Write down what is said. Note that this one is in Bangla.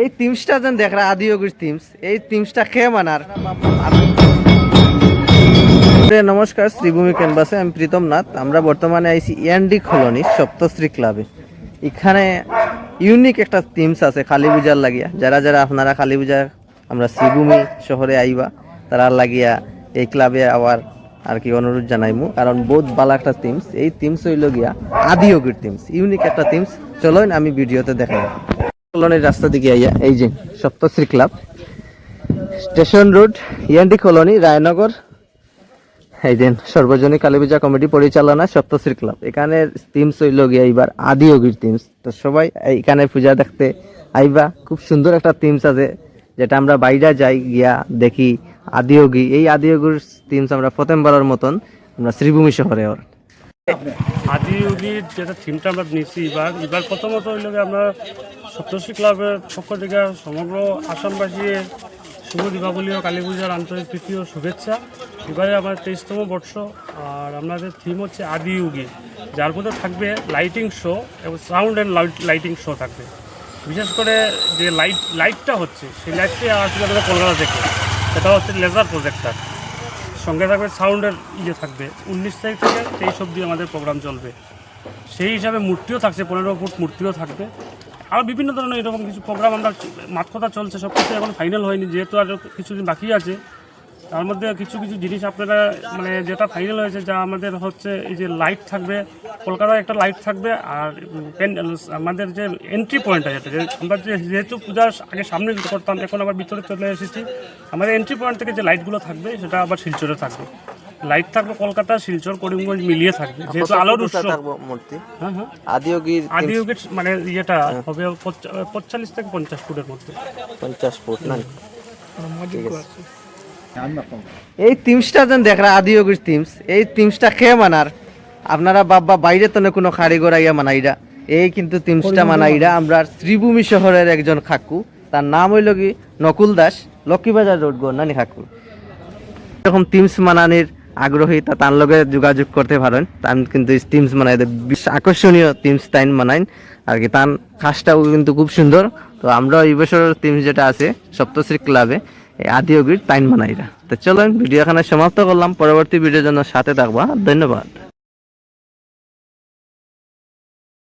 এই টিমসটা যেন দেখরা আদি যোগীর টিমস এই টিমসটা খেয়ে মানার নমস্কার, শ্রীভূমি ক্যানভাসে আমি প্রীতম নাথ। আমরা বর্তমানে আইছি ইয়ান্ডি কলোনি, সপ্তশ্রী ক্লাবে। এখানে ইউনিক একটা টিমস আছে কালী পূজার লাগিয়া। যারা যারা আপনারা কালী পূজা, আমরা শ্রীভূমি শহরে আইবা, তারা লাগিয়া এই ক্লাবে আবার আর কি অনুরোধ জানাইমু। কারণ বহুত ভালো একটা টিমস এই টিমস হইল গিয়া আদি টিমস ইউনিক একটা টিমস চলোন, আমি ভিডিওতে দেখাই। কলোনির রাস্তা দিকে আইয়া, এই যে সপ্তশ্রী ক্লাব, স্টেশন রোড, ইয়ান্ডি কলোনি, রায়নগর, এই দিন সর্বজনীন কালী পূজা কমিটি পরিচালনা সপ্তশ্রী ক্লাব। এখানে টিমস হইল গিয়া এইবার আদি যোগীর টিমস তো সবাই এখানে পূজা দেখতে আইবা। খুব সুন্দর একটা টিমস আছে, যেটা আমরা বাইরে যাই গিয়া দেখি আদিয়োগী এই আদিয়োগীর টিমস আমরা প্রথমবারের মতন আমরা শ্রীভূমি শহরে ওর আদিযোগীর যেটা থিমটা আমরা নিচ্ছি এবার এবার প্রথমত হইল আমরা সপ্তর্ষি ক্লাবের পক্ষ থেকে সমগ্র আসামবাসী শুভ দীপাবলি ও কালী পূজার আন্তরিক প্রীতি ও শুভেচ্ছা। এবারে আমার তেইশতম বর্ষ আর আমাদের থিম হচ্ছে আদিযোগী যার মধ্যে থাকবে লাইটিং শো এবং সাউন্ড অ্যান্ড লাইটিং শো থাকবে। বিশেষ করে যে লাইট, লাইটটা হচ্ছে, সেই লাইটটি আসলে আমাদের কলকাতা থেকে। সেটা হচ্ছে লেজার প্রজেক্টার। সঙ্গে থাকবে, সাউন্ডের ইয়ে থাকবে। উনিশ তারিখ থেকে তেইশ অব্দি আমাদের প্রোগ্রাম চলবে। সেই হিসাবে মূর্তিও থাকছে, পনেরো ফুট মূর্তিও থাকবে। আরও বিভিন্ন ধরনের এরকম কিছু প্রোগ্রাম আমরা, মাঠ কথা চলছে সব কিছু এখন ফাইনাল হয়নি, যেহেতু আরও কিছুদিন বাকি আছে। তার মধ্যে কিছু কিছু জিনিস আপনারা মানে যেটা ফাইনাল হয়েছে যা আমাদের হচ্ছে এই যে লাইট থাকবে কলকাতায় একটা লাইট থাকবে আর পেন- আমাদের যে এন্ট্রি পয়েন্ট আছে যে আমরা যে যেহেতু পূজার আগে সামনে করতাম এখন আবার ভিতরে চলে এসেছি আমাদের এন্ট্রি পয়েন্ট থেকে যে লাইটগুলো থাকবে সেটা আবার শিলচরে থাকবে। লাইট থাকবে কলকাতা শিলচর করিমগঞ্জ মিলিয়ে থাকবে যেহেতু আলোর উৎসব মূর্তি? হ্যাঁ হ্যাঁ। আদিয়োগীর মানে ইয়েটা হবে পঁয়তাল্লিশ থেকে পঞ্চাশ ফুটের মধ্যে। পঞ্চাশ ফুট না? এই টিমসটা যেন দেখরা আদিয়োগীর টিমস এই টিমসটা খেয়ে মানার? আপনারা বাবা বাইরে তো কোনো কারিগর আইয়া মানাইরা এই কিন্তু টিমসটা মানাইরা আমরা শ্রীভূমি শহরের একজন খাকু তার নাম হইল কি? নকুল দাস লক্ষ্মীবাজার রোড গো নানি খাকু এরকম টিমস মানানির আগ্রহী তা তার লগে যোগাযোগ করতে পারেন। তান কিন্তু টিমস মানাই। বেশ আকর্ষণীয় টিমস তাইন মানাইন। আর কি তার কাজটাও কিন্তু খুব সুন্দর। তো আমরা এই বছরের টিমস যেটা আছে সপ্তশ্রী ক্লাবে এই আদিয়োগীর তাইন বানাইরা তো চলুন ভিডিও এখানে সমাপ্ত করলাম। পরবর্তী ভিডিওর জন্য সাথে থাকবা। ধন্যবাদ।